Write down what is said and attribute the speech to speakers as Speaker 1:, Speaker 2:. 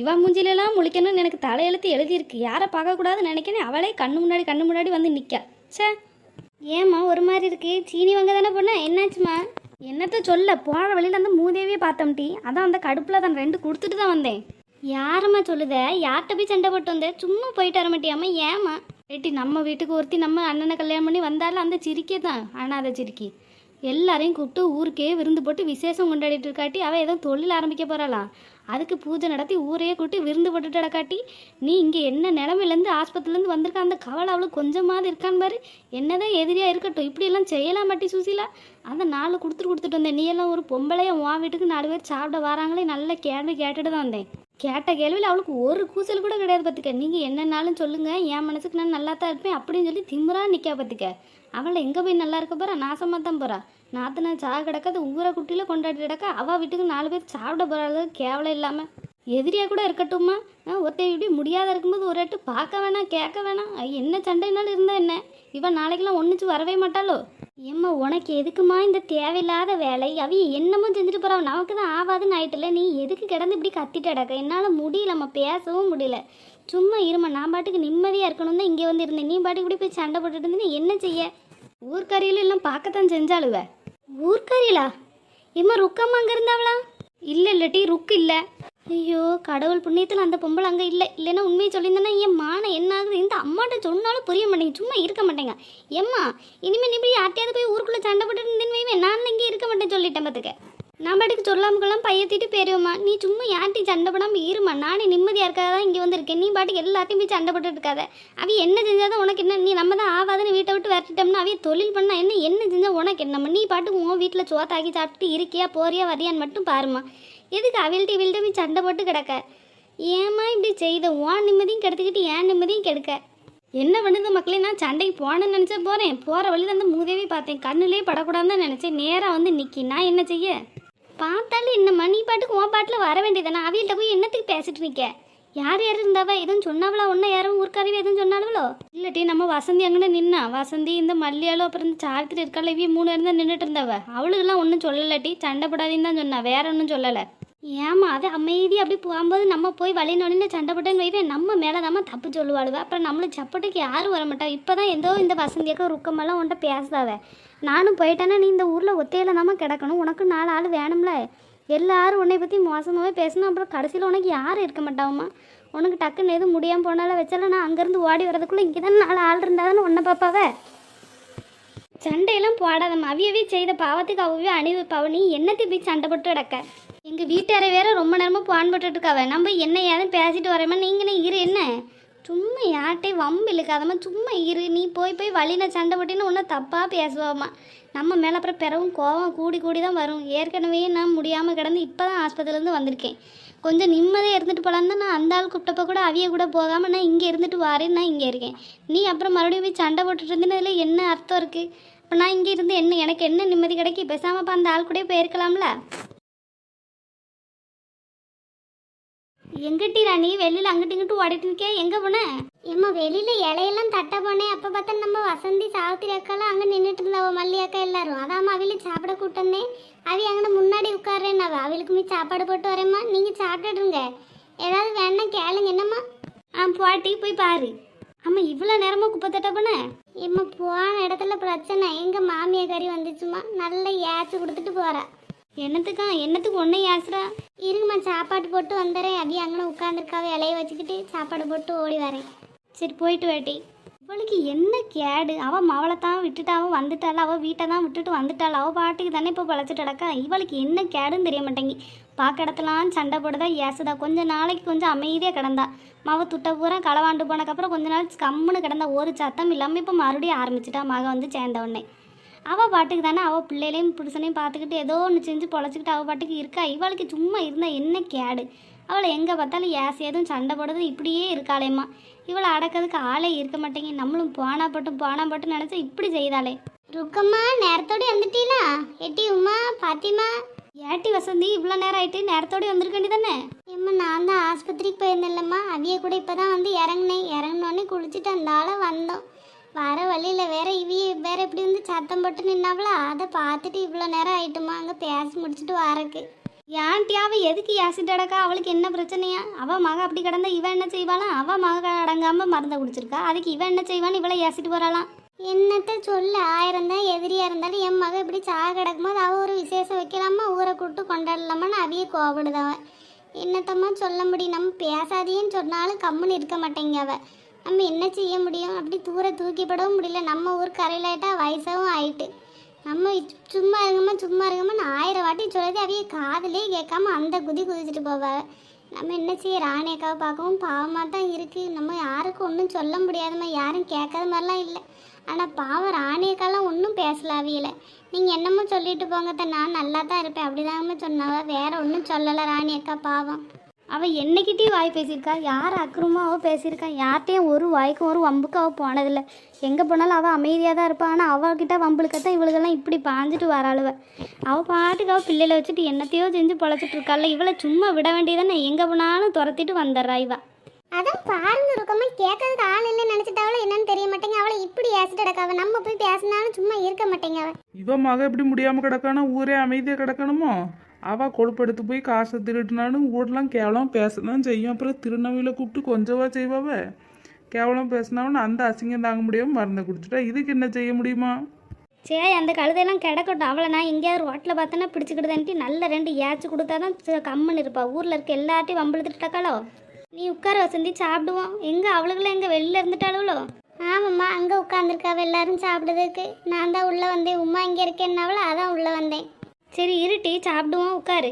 Speaker 1: இவா மூஞ்சிலெல்லாம் முழிக்கணும்னு எனக்கு தலையெழுத்து எழுதியிருக்கு. யாரை பார்க்கக்கூடாதுன்னு நினைக்கிறேன் அவளே கண்ணு முன்னாடி கண்ணு முன்னாடி வந்து நிற்கா ச்சே. ஏம்மா ஒரு மாதிரி இருக்கு. சீனி வாங்க தானே பொண்ணு என்னாச்சுமா என்னத்த சொல்ல? போகிற வழியில் அந்த மூதேவியை பார்த்தோம் டீ. அதான் அந்த கடுப்பில் தான் ரெண்டு கொடுத்துட்டு தான் வந்தேன். யாரம்மா சொல்லுத? யார்கிட்ட போய் சண்டை போட்டு வந்தேன் சும்மா போயிட்டு வர மாட்டியாம்மா? ஏம்மா? ஏட்டி நம்ம வீட்டுக்கு ஒருத்தி நம்ம அண்ணனை கல்யாணம் பண்ணி வந்தாலும் அந்த சிரிக்கே தான். அனாதை சிரிக்கி. எல்லாரையும் கூப்பிட்டு ஊருக்கே விருந்து போட்டு விசேஷம் கொண்டாடிட்டு இருக்காட்டி அவள் ஏதோ தொழில் ஆரம்பிக்க போகிறாளாம் அதுக்கு பூஜை நடத்தி ஊரையே கூட்டி விருந்து போட்டுட்டு காட்டி. நீ இங்கே என்ன நிலமையிலேருந்து ஆஸ்பத்திரிலேருந்து வந்திருக்க? அந்த கவலை அவளுக்கு கொஞ்சமாவது இருக்கான்னு பாரு. என்னதான் எதிரியாக இருக்கட்டும். இப்படியெல்லாம் செய்யலாம் மாட்டி சுசிலா. அந்த நாலு கொடுத்துட்டு கொடுத்துட்டு வந்தேன். நீ எல்லாம் ஒரு பொம்பளைய உன் வீட்டுக்கு நாலு பேர் சாப்பிட வராங்களே நல்ல கேள்வி கேட்டுட்டு தான் வந்தேன். கேட்ட கேள்வியில் அவளுக்கு ஒரு கூசல் கூட கிடையாது பார்த்துக்க நீங்கள் என்னன்னாலும் சொல்லுங்கள் என் மனசுக்கு நான் நல்லா தான் இருப்பேன். அப்படின்னு சொல்லி திமிரா நிற்கா பார்த்துக்க அவளை எங்கே போய் நல்லா இருக்க போகிறா நாசமாக தான் போகிறா நாத்தனா சா கிடக்காது ஊரை குட்டியில் கொண்டாடி கிடக்க அவள் வீட்டுக்கு நாலு பேர் சாப்பிட போகிறாள் கேவலம் இல்லாமல் எதிரியாக கூட இருக்கட்டும்மா. ஒருத்தர் இப்படி முடியாத இருக்கும்போது ஒரு எட்டு பார்க்க வேணாம் கேட்க வேணாம். என்ன சண்டைனாலும் இருந்தா என்ன? இவன் நாளைக்கெல்லாம் ஒன்றுச்சு வரவே மாட்டாளோ? ஏம்மா உனக்கு எதுக்குமா இந்த தேவையில்லாத வேலை? அவிய என்னமோ செஞ்சுட்டு போகிறான் நமக்கு தான் ஆகாதுன்னு ஆயிட்டுல நீ எதுக்கு கிடந்து இப்படி கத்திட்டு அடக்க என்னால் முடியலம்மா பேசவும் முடியல. சும்மா இருமா நான் பாட்டுக்கு நிம்மதியாக இருக்கணும் தான் இங்கே வந்து இருந்தேன். நீ பாட்டுக்கு இப்படி போய் சண்டை போட்டுட்டு இருந்தீங்கன்னா என்ன செய்ய? ஊர்க்கறியில எல்லாம் பார்க்கத்தான் செஞ்சாளுவ. ஊர்க்காரிலா? இம்மா ருக்கம்மா அங்கே இருந்தாவளா இல்லை இல்லட்டி ருக்கு இல்லை. ஐயோ கடவுள் புண்ணியத்தில் அந்த பொம்பளை அங்கே இல்லை. இல்லைன்னா உண்மையை சொல்லியிருந்தேன்னா என் மானை என்ன ஆகுது? இந்த அம்மாட்ட சொன்னாலும் புரிய மாட்டேங்க சும்மா இருக்க மாட்டேங்க. ஏம்மா இனிமேல் இப்படி யார்ட்டையாவது போய் ஊருக்குள்ளே சண்டை போட்டு இருந்தேன்னு நான் இங்கே இருக்க மாட்டேன் சொல்லிட்டேன் பார்த்துக்க நான் பாட்டுக்கு சொல்லாமக்கெல்லாம் பையத்திட்டு போயிருவேம்மா. நீ சும்மா யார்ட்டையும் சண்டை போடாமல் இருமா. நானே நிம்மதியாக இருக்காத தான் இங்கே வந்திருக்கேன். நீ பாட்டுக்கு எல்லாத்தையும் போய் சண்டை போட்டு இருக்காத. அவ என்ன செஞ்சாதான் உனக்கு என்ன? நீ நம்ம தான் ஆகாதுன்னு வீட்டை விட்டு விரட்டிட்டோம்னா அவைய தொழில் பண்ணா என்ன? என்ன செஞ்சால் உனக்கு என்னம்மா நீ பாட்டுக்கு உன் வீட்டில் சோத்தாக்கி சாப்பிட்டு இருக்கியா போறியா வரியான்னு மட்டும் பாருமா. எதுக்கு அவிழ்ட்டு இவிழ்ட்டு போய் சண்டை போட்டு கிடக்க? ஏம்மா இப்படி செய்த? உன் நிம்மதியும் கெடுத்துக்கிட்டு ஏன் நிம்மதியும் கெடுக்க. என்ன பண்ணுது மக்களே? நான் சண்டைக்கு போனேன்னு நினச்சா போகிறேன் போகிற வழியில் அந்த மூதேவி பார்த்தேன். கண்ணுலேயே படக்கூடாதுன்னு நினச்சேன். நேராக வந்து நிற்கி நான் என்ன செய்ய? பார்த்தாலும் என்னம்மா நீ பாட்டுக்கு உன் பாட்டில் வர வேண்டியதானே அவியல்கிட்ட போய் என்னத்துக்கு பேசிட்டு நிற்க யார் யார் இருந்தாவ? எதுவும் சொன்னாவளா? ஒன்றா யாரும் ஊர்க்காரவி எதுவும் சொன்னாலுவளோ இல்லாட்டி நம்ம வசந்தி அங்கே நின்னா. வசந்தி இந்த மல்லியாலோ அப்புறம் இந்த சாவித்திரி இருக்கால இவ மூணு பேரும் தான் நின்றுட்டு இருந்தவ. அவளுக்கெல்லாம் ஒன்றும் சொல்லலாட்டி சண்டை போடாதீன்னு தான் சொன்னா. வேற ஒன்றும் சொல்லலை. ஏமா அது அமைதி. அப்படி போகும்போது நம்ம போய் வழி நொழின்னு சண்டை போட்டேன்னு வைவேன் நம்ம மேலே தான் தப்பு சொல்லுவாளுவ. அப்புறம் நம்மளுக்கு சப்பட்டுக்கு யாரும் வர மாட்டா இப்போ தான் ஏதோ இந்த வசந்தியாக்க ருக்கமெல்லாம் உன்ட்ட பேசுதாவே. நானும் போயிட்டேன்னா நீ இந்த ஊரில் ஒத்தையில் தாம்மா கிடக்கணும். உனக்கு நாலு ஆள் வேணும்ல. எல்லாரும் உன்னை பற்றி மோசமாகவே பேசணும் அப்புறம் கடைசியில் உனக்கு யாரும் இருக்க மாட்டாவும்மா உனக்கு டக்குன்னு எதுவும் முடியாமல் போனாலும் வச்சாலும் நான் அங்கேருந்து ஓடி வரதுக்குள்ளே இங்கே தான் நாலு ஆள் இருந்தால் தானே உன்னை பார்ப்பாவே? சண்டையெல்லாம் போடாதம்மா. அவியவே செய்த பாவத்துக்கு அவ்வளோ அணிவிப்பாவ. நீ என்னத்தை போய் சண்டை போட்டு கிடக்க? எங்கள் வீட்டாரை வேற ரொம்ப நேரமாக பான் போட்டுட்டு நம்ம என்ன ஏதும் பேசிட்டு வரேம்மா நீங்களே இரு என்ன? சும்மா யார்ட்டையும் வம்பு இழுக்காதம்மா சும்மா இரு. நீ போய் போய் வழியில் சண்டை போட்டின்னு ஒன்றும் தப்பாக பேசுவாம்மா. நம்ம மேலே அப்புறம் பிறவும் கோவம் கூடி கூடி தான் வரும். ஏற்கனவே நான் முடியாமல் கிடந்து இப்போ தான் ஆஸ்பத்திரிலேருந்து வந்திருக்கேன். கொஞ்சம் நிம்மதியாக இருந்துட்டு போலான்னு தான் நான் அந்த ஆள் கூப்பிட்டப்ப கூட அவிய கூட போகாமல் நான் இங்கே இருந்துட்டு வாரேன்னு நான் இங்கே இருக்கேன். நீ அப்புறம் மறுபடியும் போய் சண்டை போட்டுட்டு இருந்தேன்னு இதில் என்ன அர்த்தம் இருக்குது இப்போ நான் இங்கே இருந்து என்ன எனக்கு என்ன நிம்மதி கிடைக்கி பேசாமல் இப்போ அந்த ஆள் கூட போயிருக்கலாம்ல? எங்கிட்டி ராணி வெளியில் அங்கிட்டு இங்கிட்டு ஓடிட்டு இருக்கே எங்கே போன? ஏம்மா வெளியில் இலையெல்லாம் தட்ட போனேன் அப்போ பார்த்தா நம்ம வசந்தி சாவித்திரி அக்காலாம் அங்கே நின்றுட்டு இருந்தாவ மல்லி அக்கா எல்லாரும். அதாம்மா அவளுக்கு சாப்பிட கூட்டந்தேன் அவி அங்கே முன்னாடி உட்கார்றேன் அவ. அவளுக்கு மீ சாப்பாடு போட்டு வரேம்மா. நீங்கள் சாப்பிட்டுடுங்க. ஏதாவது வேணா கேளுங்க. என்னம்மா? ஆ பாட்டி போய் பாரு. ஆமாம் இவ்வளோ நேரமாக குப்பை தட்ட போன? ஏம்மா போன இடத்துல பிரச்சனை. எங்கள் மாமியாக்காரி வந்துச்சுமா நல்லா ஏச்சு கொடுத்துட்டு போறா. என்னத்துக்கா? என்னத்துக்கு ஒன்றும் ஏசுறா இருங்கம்மா சாப்பாடு போட்டு வந்துடுறேன் அப்படியே அங்கே உட்காந்துருக்காவே இலைய வச்சுக்கிட்டு சாப்பாடு போட்டு ஓடி வரேன். சரி போயிட்டு வேட்டி இவளுக்கு என்ன கேடு? அவள் மவளை தான் விட்டுட்டு அவள் வந்துட்டாள்? அவள் வீட்டை தான் விட்டுட்டு வந்துட்டாள்? அவள் பாட்டுக்கு தானே இப்போ பழச்சிட்டு கிடக்கா? இவளுக்கு என்ன கேடுன்னு தெரிய மாட்டேங்கி. பார்க்க இடத்துலாம் சண்டை போடுதா ஏசுதா? கொஞ்ச நாளைக்கு கொஞ்சம் அமைதியாக கிடந்தா. மவ துட்ட பூரா களவாண்டு போனக்கப்புறம் கொஞ்ச நாள் கம்முன்னு கிடந்தா ஒரு சத்தம் இல்லாமல் இப்போ மறுபடியும் ஆரம்பிச்சிட்டா மக வந்து சேர்ந்த உடனே. அவள் பாட்டுக்கு தானே அவள் பிள்ளைகளையும் புருஷனையும் பார்த்துக்கிட்டு ஏதோ ஒன்று செஞ்சு பொழைச்சிக்கிட்டு அவள் பாட்டுக்கு இருக்கா? இவளுக்கு சும்மா இருந்தால் என்ன கேடு? அவளை எங்கே பார்த்தாலும் ஏசியதும் சண்டை போடுறது இப்படியே இருக்காளேம்மா. இவளை அடக்கிறதுக்கு ஆளே இருக்க மாட்டேங்க நம்மளும் போனா பட்டும் போனா பட்டும் நினச்சா இப்படி செய்தாளே. ருக்கம்மா நேரத்தோடு வந்துட்டீங்களா எட்டி உமா பாத்திமா? ஏட்டி வசந்தி இவ்வளோ நேரம் ஆயிட்டு நேரத்தோடு வந்திருக்கண்டி தானே ஏம்மா நான் தான் ஆஸ்பத்திரிக்கு போயிருந்தேன்லம்மா. அவிய கூட இப்போ தான் வந்து இறங்குனேன். இறங்கினோடனே குளிச்சுட்டு அந்த ஆளை வந்தோம். வர வழியில் வேற இவி வேற இப்படி வந்து சத்தம் போட்டு நின்னாவளா? அதை பார்த்துட்டு இவ்வளோ நேரம் ஆயிட்டுமா? அங்கே பேசி முடிச்சுட்டு வரக்கு ஏன்ட்டி எதுக்கு ஆசிட் அடக்கா அவளுக்கு என்ன பிரச்சனையா? அவ மக அப்படி கிடந்தா இவன் என்ன செய்வாளாம் அவ மக அடங்காம மருந்தை குடிச்சிருக்கா? அதுக்கு இவன் என்ன செய்வான்னு இவளை ஏசிட்டு போறாளாம் என்னத்த சொல்ல? ஆயிரம் தான் எதிரியா இருந்தாலும் என் மக இப்படி சாக கிடக்கும்போது அவ ஒரு விசேஷம் வைக்கலாமா? ஊரை கூட்டு கொண்டாடலாமான்னு அவையே கோவப்படுதவ என்னத்தம்மா சொல்ல முடியும்? நம்ம பேசாதேன்னு சொன்னாலும் கம்முன்னு இருக்க மாட்டேங்க அவள் நம்ம என்ன செய்ய முடியும்? அப்படி தூர தூக்கிப்படவும் முடியல. நம்ம ஊர் கரையிலாயிட்டா வயசாகவும் ஆயிட்டு. நம்ம சும்மா இருக்கமா சும்மா இருங்கம்மா. ஆயிரம் வாட்டி சொல்லுறது அவைய காதலே கேட்காம அந்த குதி குதிச்சுட்டு போவாள் நம்ம என்ன செய்ய? ராணியக்காவை பார்க்கவும் பாவமாக தான் இருக்குது நம்ம யாருக்கும் ஒன்றும் சொல்ல முடியாதும்மா. யாரும் கேட்காத மாதிரிலாம் இல்லை. ஆனால் பாவம் ராணியக்காலாம் ஒன்றும் பேசல அவியல. நீங்கள் என்னமோ சொல்லிட்டு போங்க நான் நல்லா தான் இருப்பேன். அப்படிதாங்கம்மா சொன்னாவ. வேற ஒன்றும் சொல்லலை ராணியக்கா பாவம். அவள் என்னைக்கிட்டேயும் வாய் பேசியிருக்கா? யார் அக்கிரமோ அவள் பேசியிருக்கா? யார்கிட்டையும் ஒரு வாய்க்கும் ஒரு வம்புக்கு அவள் போனதில்லை. எங்கே போனாலும் அவள் அமைதியாக தான் இருப்பாள் ஆனால் அவகிட்ட வம்புளுக்கத்தான் இவளுக்கெல்லாம் இப்படி பாஞ்சிட்டு வராளுவ. அவள் பாட்டுக்கு அவள் பிள்ளைகளை வச்சுட்டு என்னத்தையோ செஞ்சு பொழைச்சிட்டு இருக்காள் இவளை சும்மா விட வேண்டியதானே? எங்கே போனாலும் துரத்திட்டு வந்துடுறா இவ.
Speaker 2: அதான் பாருங்க இருக்கமா கேட்கறதுக்கு ஆள் இல்லைன்னு நினைச்சிட்டாவளோ என்னன்னு தெரிய மாட்டேங்க அவளை இப்படி ஏசிட்டு கிடக்காவ. நம்ம போய் பேசினாலும் சும்மா இருக்க மாட்டேங்க அவ.
Speaker 3: இவ மக இப்படி முடியாம கிடக்கானா? ஊரே அமைதியா கிடக்கணுமோ? அவ கொழுப்பெடுத்து போய் காசை திருட்டுனாலும் ஊடலாம் கேவலம் பேசதான் செய்யும். அப்புறம் திருநவையில கூப்பிட்டு கொஞ்சவா செய்வாவ? கேவலம் பேசினாவும் அந்த அசிங்கம் தாங்க முடியாம மருந்தை குடிச்சிட்டா. இதுக்கு என்ன செய்ய முடியுமா?
Speaker 1: சரி அந்த கழுதையெல்லாம் கிடக்கட்டும். அவளை நான் எங்கேயாவது ரோட்டில் பார்த்தேன்னா பிடிச்சிக்கிடுதேன்ட்டு நல்ல ரெண்டு ஏச்சு கொடுத்தா தான் ச- கம்முன்னு இருப்பா. ஊரில் இருக்க எல்லாட்டையும் வம்பிழுத்துட்டாக்காளோ நீ உட்கார வசந்தி சாப்பிடுவோம். எங்கே அவளுக்குலாம் எங்கே வெளில இருந்துட்டாளோ
Speaker 2: ஆமாம்மா அங்கே உட்காந்துருக்காவ எல்லாரும் சாப்பிடுறதுக்கு. நான் தான் உள்ளே வந்தேன். உமா இங்கே இருக்கேன்னாவளோ அதான் உள்ளே வந்தேன்.
Speaker 1: சரி இருட்டி சாப்பிடுவோம் உட்காரு.